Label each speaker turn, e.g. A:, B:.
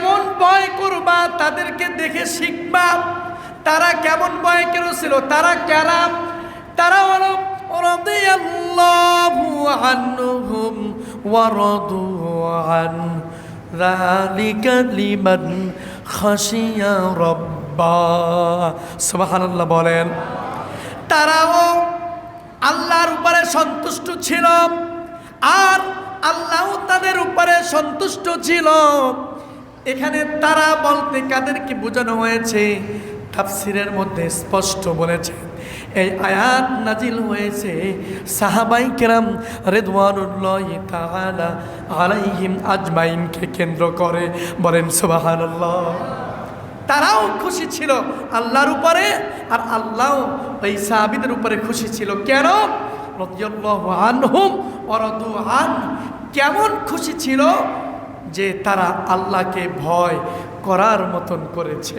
A: তোমরা তাদেরকে দেখে শিখবা। তারা কেমন বয়কের ছিল তারা কেরাম তারা হলো রাদিয়াল্লাহু আনহুম ওয়া রাদু আন যালিকা লিমান খাশিয়া রাব্বা। সুবহানাল্লাহ বলেন, তারাও আল্লাহর উপরে সন্তুষ্ট ছিল, আর আল্লাহ তাদের উপরে সন্তুষ্ট ছিল। এখানে তারা বলতে কাদেরকে বোঝানো হয়েছে? তাফসিরের মধ্যে স্পষ্ট বলেছে। এই আয়াত নাজিল হয়েছে সাহাবাই কেরাম রেদওয়ানুল্লাহ আলাইহিম আজমাইনকে কেন্দ্র করে। বলেন, সুবহানাল্লাহ। তারাও খুশি ছিল আল্লাহর উপরে আর আল্লাহ ওই সাহাবিদের উপরে খুশি ছিল। কেন? কেমন খুশি ছিল? যে তারা আল্লাহকে ভয় করার মতন করেছে।